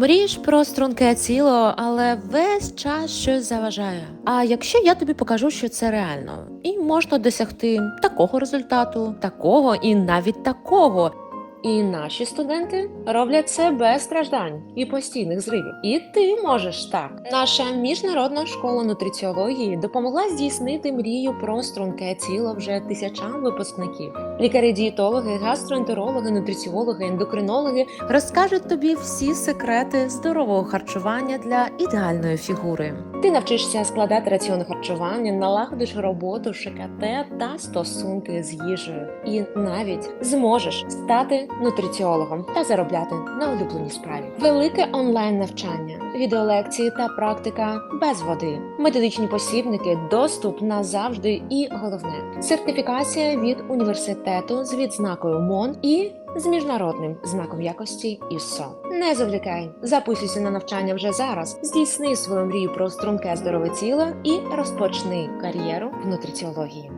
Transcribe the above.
Мрієш про струнке тіло, але весь час щось заважає. А якщо я тобі покажу, що це реально, і можна досягти такого результату, такого і навіть такого. І наші студенти роблять це без страждань і постійних зривів. І ти можеш так. Наша міжнародна школа нутриціології допомогла здійснити мрію про струнке тіло вже тисячам випускників. Лікарі-дієтологи, гастроентерологи, нутриціологи, ендокринологи розкажуть тобі всі секрети здорового харчування для ідеальної фігури. Ти навчишся складати раціон харчування, налагодиш роботу ШКТ та стосунки з їжею, і навіть зможеш стати нутриціологом та заробляти на улюбленій справі. Велике онлайн навчання, відеолекції та практика без води, методичні посібники, доступ назавжди і головне сертифікація від університету з відзнакою МОН і з міжнародним знаком якості ІСО. Не завлікай, записуйся на навчання вже зараз, здійсни свою мрію про струнке здорове тіло і розпочни кар'єру в нутриціології.